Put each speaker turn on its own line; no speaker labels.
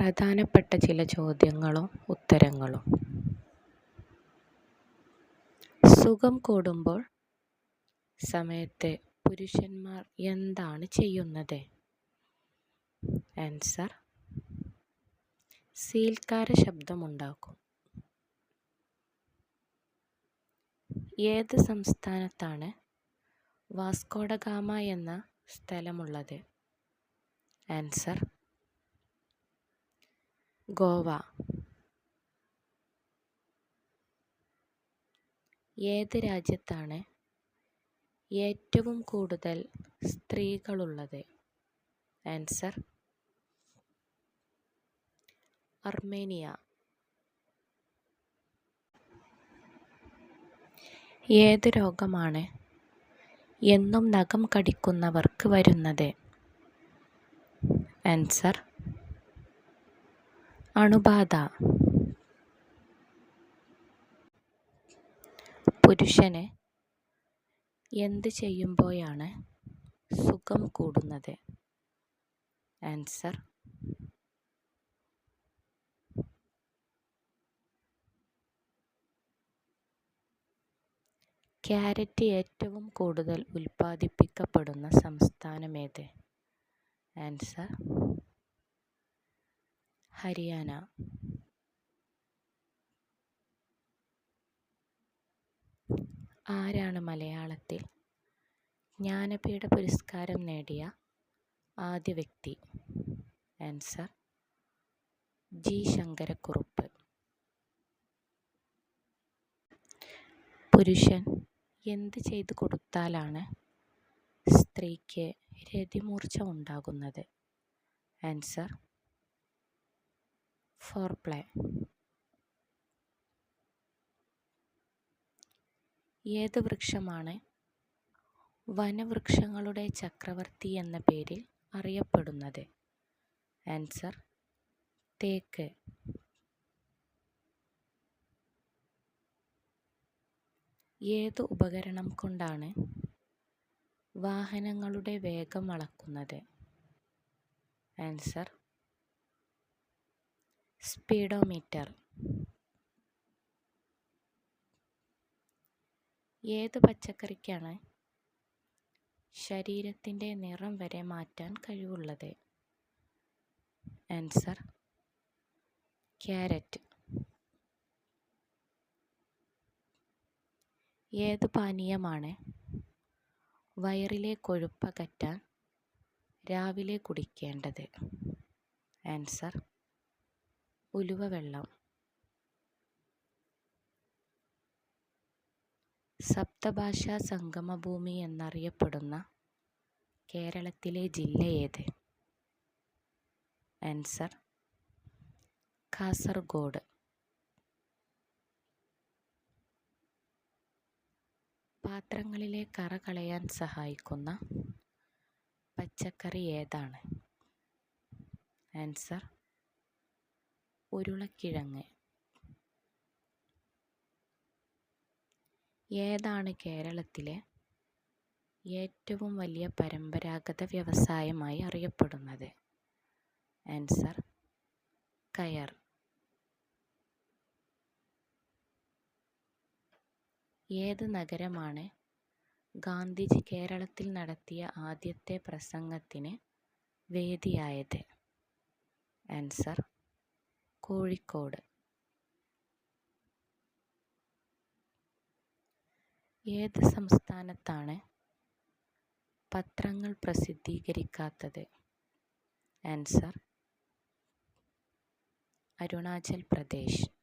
പ്രധാനപ്പെട്ട ചില ചോദ്യങ്ങളും ഉത്തരങ്ങളും. സുഖം കൂടുമ്പോൾ സമയത്ത് പുരുഷന്മാർ എന്താണ് ചെയ്യുന്നത്? ആൻസർ സീൽക്കാര ശബ്ദമുണ്ടാക്കും. ഏത് സംസ്ഥാനത്താണ് വാസ്കോഡഗാമ എന്ന സ്ഥലമുള്ളത്? ആൻസർ ഗോവ. ഏത് രാജ്യത്താണ് ഏറ്റവും കൂടുതൽ സ്ത്രീകളുള്ളത്? Answer Armenia. ഏത് രോഗമാണ് എന്നും നഖം കടിക്കുന്നവർക്ക് വരുന്നത്? ആൻസർ അണുബാധ. പുരുഷന് എന്ത് ചെയ്യുമ്പോഴാണ് സുഖം കൂടുന്നത്? ആൻസർ. ക്യാരറ്റ് ഏറ്റവും കൂടുതൽ ഉൽപ്പാദിപ്പിക്കപ്പെടുന്ന സംസ്ഥാനമേത്? ആൻസർ. ഹരിയാന. ആരാണ് മലയാളത്തിൽ ജ്ഞാനപീഠ പുരസ്കാരം നേടിയ ആദ്യ വ്യക്തി? Answer G. ശങ്കരക്കുറുപ്പ്. പുരുഷൻ എന്ത് ചെയ്തു കൊടുത്താലാണ് സ്ത്രീക്ക് രതിമൂർച്ച ഉണ്ടാകുന്നത്? ആൻസർ ഫോർപ്ലേ ഏത് വൃക്ഷമാണ് വനവൃക്ഷങ്ങളുടെ ചക്രവർത്തി എന്ന പേരിൽ അറിയപ്പെടുന്നത്? ആൻസർ തേക്ക്. ഏത് ഉപകരണം കൊണ്ടാണ് വാഹനങ്ങളുടെ വേഗം അളക്കുന്നത്? Answer speedometer. ഏത് പച്ചക്കറിക്കാണ് ശരീരത്തിന്റെ നിറം വരെ മാറ്റാൻ കഴിവുള്ളത്? Answer carrot. ഏത് പാനീയമാണ് വയറിലെ കൊഴുപ്പകറ്റാൻ രാവിലെ കുടിക്കേണ്ടത്? ആൻസർ ഉലുവ വെള്ളം. സപ്തഭാഷാ സംഗമഭൂമി എന്നറിയപ്പെടുന്ന കേരളത്തിലെ ജില്ല ഏത്? ആൻസർ കാസർഗോഡ്. പാത്രങ്ങളിലെ കറ കളയാൻ സഹായിക്കുന്ന പച്ചക്കറി ഏതാണ്? ആൻസർ ഉരുളക്കിഴങ്ങ്. ഏതാണ് കേരളത്തിലെ ഏറ്റവും വലിയ പരമ്പരാഗത വ്യവസായമായി അറിയപ്പെടുന്നത്? ആൻസർ കയർ. ഏത് നഗരമാണ് ഗാന്ധിജി കേരളത്തിൽ നടത്തിയ ആദ്യത്തെ പ്രസംഗത്തിന് വേദിയായത്? ആൻസർ കോഴിക്കോട്. ഏത് സംസ്ഥാനത്താണ് പത്രങ്ങൾ പ്രസിദ്ധീകരിക്കാത്തത്? ആൻസർ അരുണാചൽ പ്രദേശ്.